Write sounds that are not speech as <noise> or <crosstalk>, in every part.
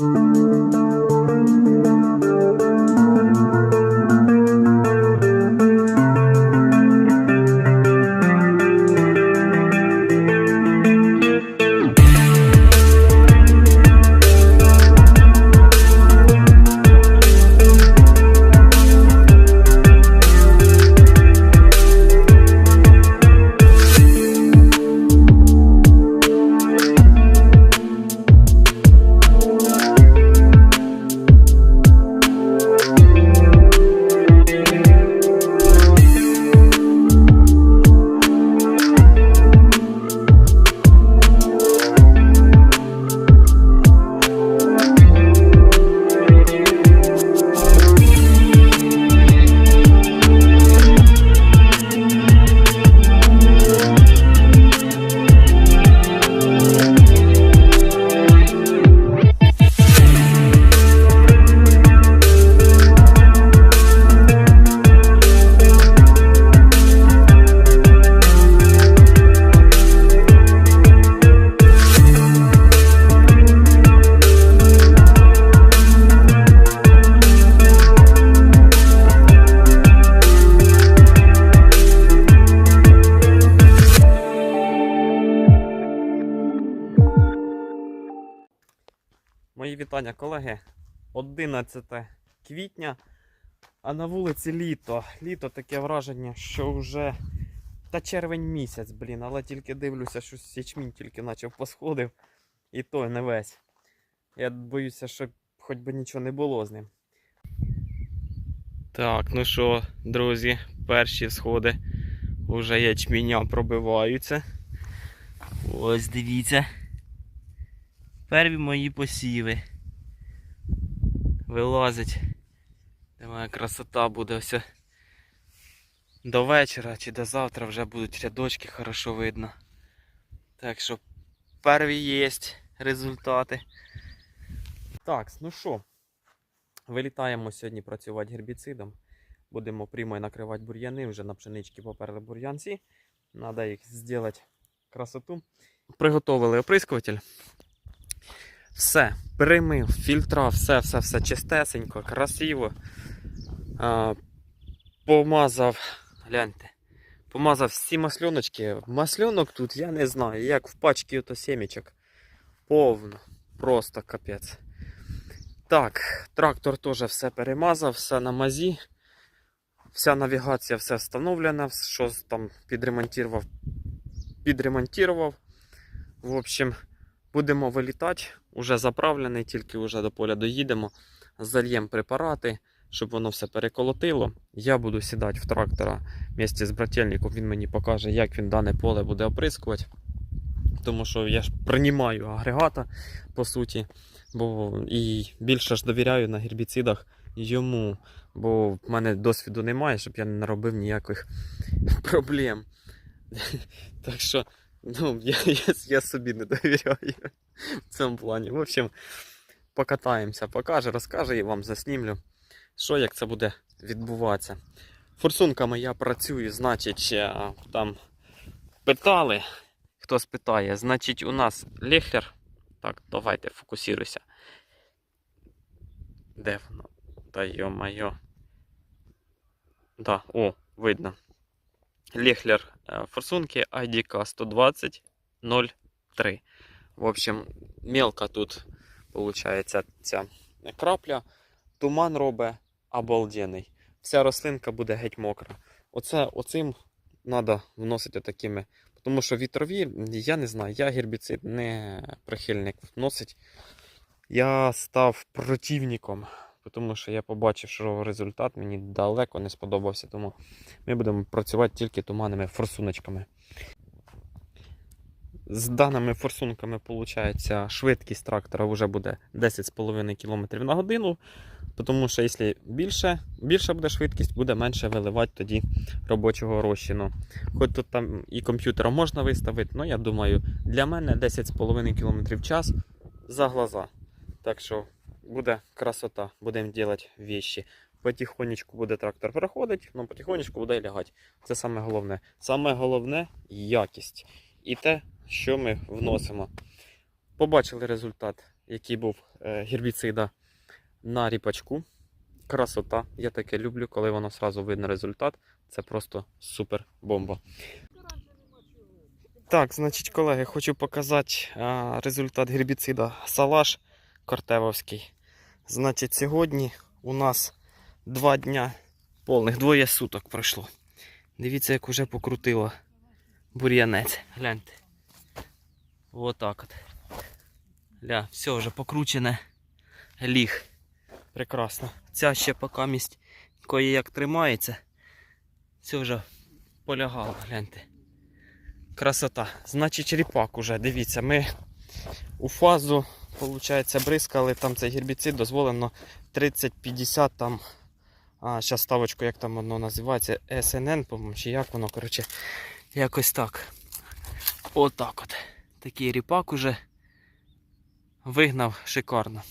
Мої 11 квітня, а на вулиці літо. Літо таке враження, що вже та червень місяць, блін, але тільки дивлюся, що ячмінь тільки почав посходив. І той не весь. Я боюся, що хоч би нічого не було з ним. Так, ну що, друзі, перші сходи уже ячміня пробиваються. Ось дивіться. Перві мої посіви. Вилазить. Моя красота буде все. До вечора чи до завтра вже будуть рядочки хорошо видно. Так що перві є результати. Так, ну що, вилітаємо сьогодні працювати гербіцидом. Будемо прямою накривати бур'яни, вже на пшенички поперли бур'янці. Треба їх зробити красоту. Приготовили оприскуватель. Все, перемив, фільтра, все, все, все чистесенько, красиво. А, помазав, гляньте, помазав всі масльоночки. Масльонок тут я не знаю, як в пачці ото сімечок. Повно, просто капець. Так, трактор теж все перемазав, все на мазі. Вся навігація, все встановлена, що там підремонтував, підремонтував. В общем, будемо вилітати. Уже заправлений, тільки вже до поля доїдемо. Зальємо препарати, щоб воно все переколотило. Я буду сідати в трактора вместе з брательником. Він мені покаже, як він дане поле буде оприскувати. Тому що я ж приймаю агрегата, по суті. Бо і більше ж довіряю на гербіцидах йому. Бо в мене досвіду немає, щоб я не наробив ніяких <laughs> проблем. Так що, ну, я, <laughs> я, я собі не довіряю в цьому плані. В общем, покатаємося, покаже, розкаже і вам заснімлю, що як це буде відбуватися. Форсунками я працюю, значить, е, там питали, хто спитає, значить, у нас лехлер. Так, давайте фокусируйся. Де воно? Та йо-майо. Да, о, видно. Лехлер е, форсунки IDK 120 03. В общем, мелка тут получається ця крапля. Туман робить обалденний. Вся рослинка буде геть мокра. Оце, оцим треба вносити такими. Тому що вітрові, я не знаю, я гербіцид не прихильник вносить. Я став противником, тому що я побачив, що результат мені далеко не сподобався. Тому ми будемо працювати тільки туманними форсуночками. З даними форсунками, виходить, швидкість трактора вже буде 10,5 км на годину. Тому що якщо більше, більша буде швидкість, буде менше виливати тоді робочого розчину. Хоч тут там і комп'ютера можна виставити, але я думаю, для мене 10,5 км в час за глаза. Так що буде красота, будемо робити вещи. Потихонечку буде трактор проходити, але потихонечку буде лягати. Це саме головне. Саме головне якість. І те, що ми вносимо. Побачили результат. який був е, гербіцида на ріпачку. Красота. Я таке люблю, коли воно сразу видно результат. Це просто супер бомба. Так, значить, колеги, хочу показати результат гербіцида Салаш Кортевовський. Значить, сьогодні у нас два дня повних, двоє суток пройшло. Дивіться, як уже покрутило бур'янець. Гляньте. Отак от. Ля, все вже покручене. Ліг. Прекрасно. Ця ще поки місць кої як тримається. Все вже полягало, гляньте. Красота. Значить, ріпак уже, дивіться, ми у фазу, виходить, бризкали, там цей гербіцид дозволено 30-50 там. А, зараз ставочку, як там воно називається, СНН, по-моєму, чи як воно, коротше, якось так. Отак от. Такий ріпак уже вигнав шикарно.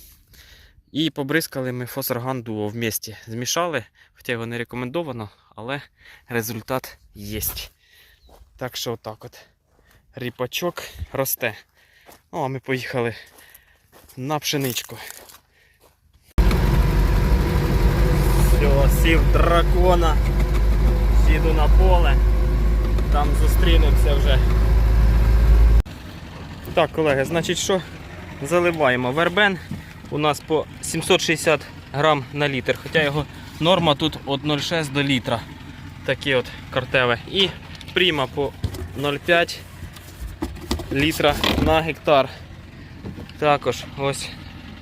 І побризкали ми фосфорган дуо в місті. Змішали, хоча його не рекомендовано, але результат є. Так що отак от. Ріпачок росте. Ну, а ми поїхали на пшеничку. Все, сів дракона. Їду на поле. Там зустрінемося вже. Так, колеги, значить що? Заливаємо вербен. У нас по 760 грам на літр. Хоча його норма тут від 0,6 до літра. Такі от картеве. І пріма по 0,5 літра на гектар. Також ось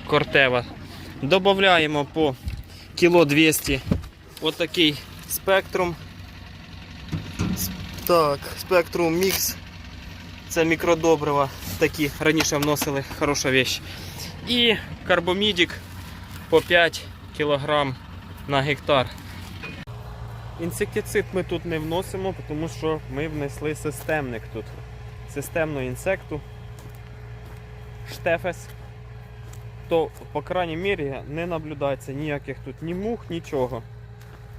кортева. Додаємо по кіло 200 отакий спектрум. Так, спектрум мікс. Це мікродобрива. Такі раніше вносили хороша вещь. І карбомідік по 5 кг на гектар. Інсектицид ми тут не вносимо, тому що ми внесли системник тут. Системну інсекту. Штефес. То, по крайній мірі, не наблюдається ніяких тут ні мух, нічого.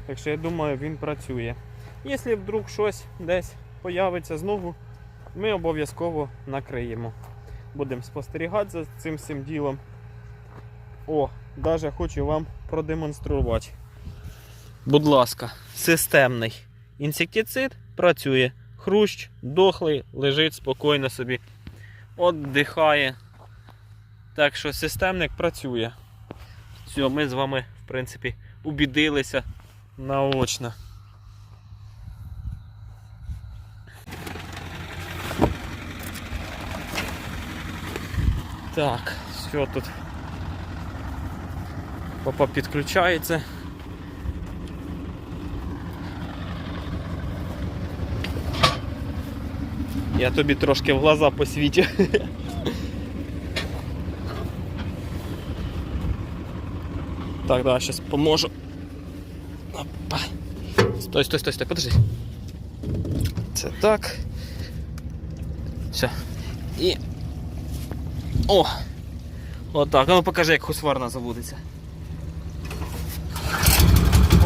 Так що я думаю, він працює. Якщо вдруг щось десь появиться знову, ми обов'язково накриємо. Будемо спостерігати за цим всім ділом. О, навіть хочу вам продемонструвати. Будь ласка, системний інсектицид працює. Хрущ дохлий, лежить спокійно собі. Отдихає. Так що системник працює. Все, ми з вами, в принципі, убідилися наочно. Так, все тут Папа підключається. Я тобі трошки в глаза посвітю. <laughs> Так, давай, сейчас поможу. Опа. Стой, стой, стой, стой, подожди. Це так. Все. І. О! Отак. А ну покажи, як хусварна заводиться.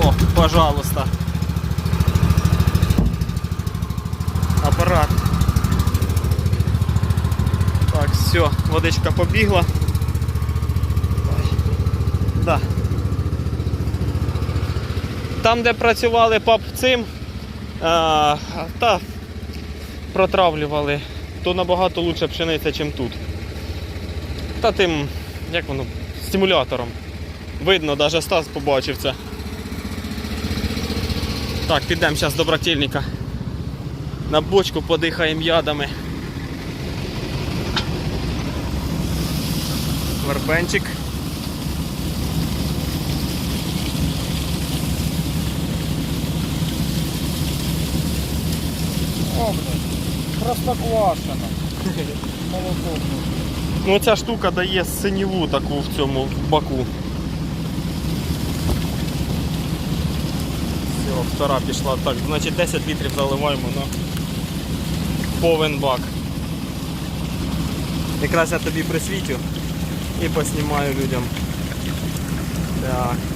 О, пожалуйста. Апарат. Так, все, водичка побігла. Ой. Да. Там, де працювали пап цим, а, та протравлювали, то набагато лучше пшениця, ніж тут. Та тим, як воно, стимулятором. Видно, навіть Стас побачив це. Так, підемо зараз до брательника. На бочку подихаємо ядами. Вербенчик. О, блядь, простоквашино. Молоко. Ну ця штука дає синіву таку в цьому в баку. Все, втора пішла. Так, значить 10 літрів заливаємо на повен бак. Якраз я тобі присвітю і поснімаю людям. Так.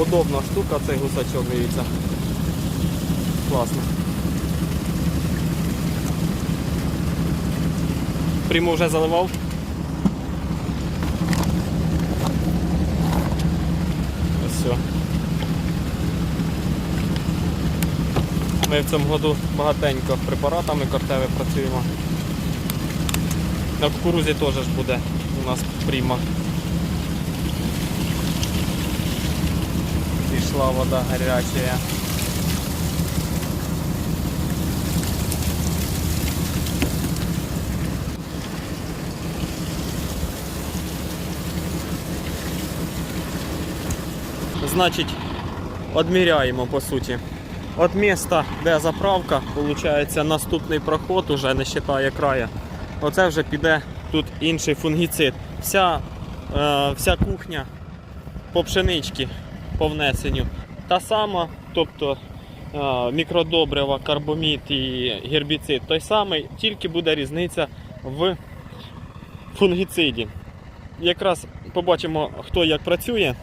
Удобна штука цей гусачок, дивіться. Класно. Приму вже заливав. Ми в цьому году багатенько препаратами кортеви працюємо. На кукурузі теж буде у нас пріма. Пішла вода гарячая. Значить, відміряємо по суті. От міста, де заправка, виходить наступний проход уже не вважає края. Оце вже піде тут інший фунгіцид. Вся, е, вся кухня по пшеничці по внесенню. Та сама, тобто е, мікродобрива, карбомід і гербіцид той самий, тільки буде різниця в фунгіциді. Якраз побачимо, хто як працює.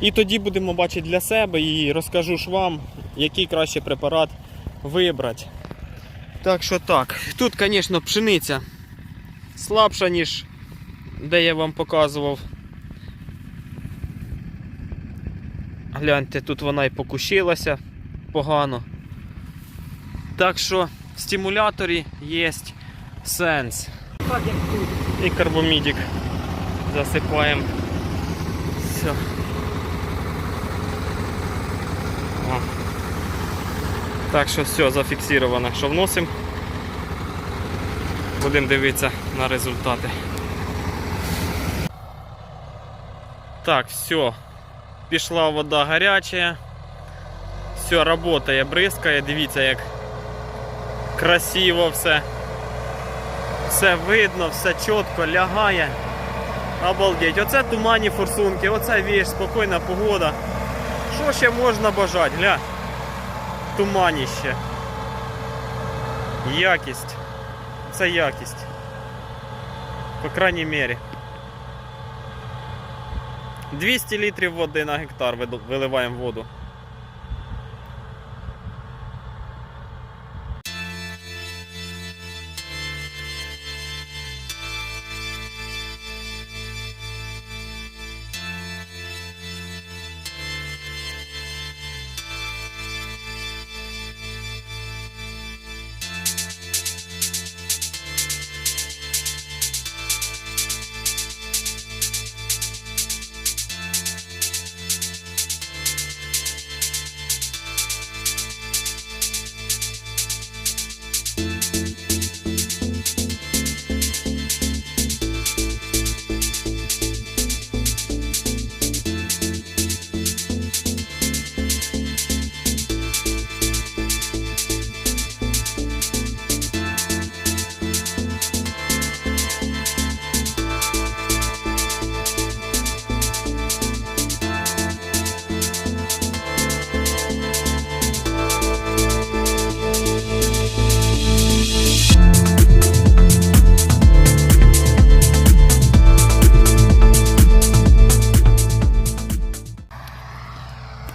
І тоді будемо бачити для себе і розкажу ж вам, який краще препарат вибрати. Так що так. Тут, звісно, пшениця слабша, ніж де я вам показував. Гляньте, тут вона і покущилася погано. Так що в стимуляторі є сенс. І карбомідик засипаємо. Все. О. Так що все зафіксировано, що вносимо. Будемо дивитися на результати. Так, все. Пішла вода гаряча. Все, працює, бризкає. Дивіться, як красиво все. Все видно, все чітко, лягає. Обалдеть. Оце туманні форсунки, оце віж, спокійна погода. Що ще можна бажати? Гля. Туманіще. Якість. Це якість. По крайній мірі. 200 літрів води на гектар виливаємо воду.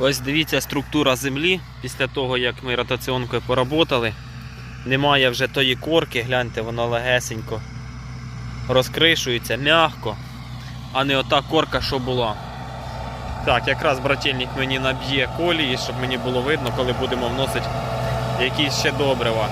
Ось дивіться структура землі після того, як ми ротаціонкою поработали. Немає вже тої корки, гляньте, воно легесенько розкришується, м'яко, а не ота корка, що була. Так, якраз брательник мені наб'є колії, щоб мені було видно, коли будемо вносити якісь ще добрива.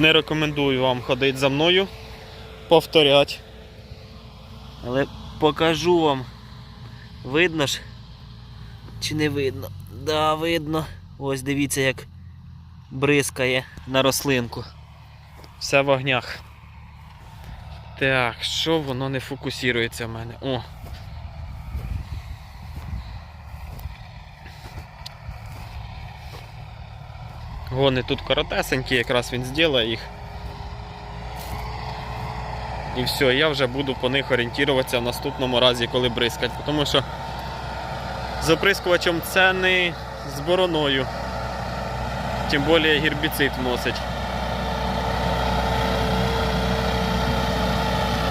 Не рекомендую вам ходити за мною, повторяти. Але покажу вам. Видно ж? Чи не видно? Да, видно. Ось дивіться, як бризкає на рослинку. Все в огнях. Так, що воно не фокусується в мене? О. Гони тут коротесенькі, якраз він зробить їх. І все, я вже буду по них орієнтуватися в наступному разі, коли бризкать. Тому що з оприскувачем це не з бороною. Тим більше гербіцид вносить.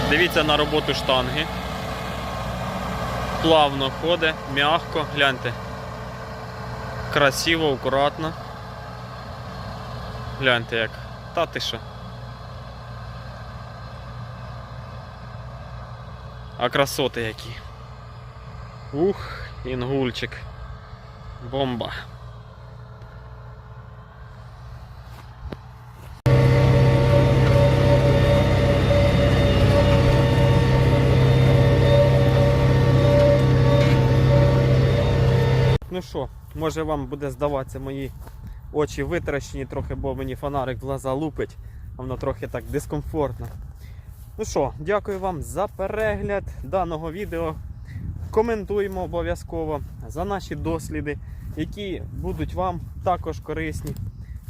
Дивіться на роботу штанги. Плавно ходить, м'ягко, гляньте. Красиво, акуратно. Гляньте як. Та ти що. А красоти які. Ух, інгульчик. Бомба. Ну що, може вам буде здаватися мої очі витрачені трохи, бо мені фонарик в глаза лупить, а воно трохи так дискомфортно. Ну що, дякую вам за перегляд даного відео. Коментуємо обов'язково за наші досліди, які будуть вам також корисні.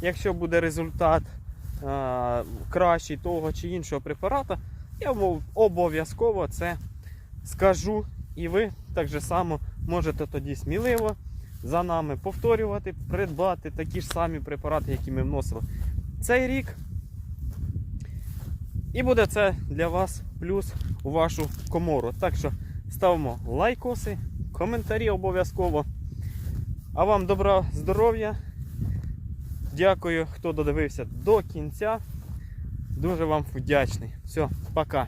Якщо буде результат е, кращий того чи іншого препарата, я обов'язково це скажу. І ви так же само можете тоді сміливо за нами повторювати, придбати такі ж самі препарати, які ми вносили цей рік. І буде це для вас плюс у вашу комору. Так що ставимо лайкоси, коментарі обов'язково. А вам добра здоров'я. Дякую, хто додивився до кінця. Дуже вам вдячний. Все, пока.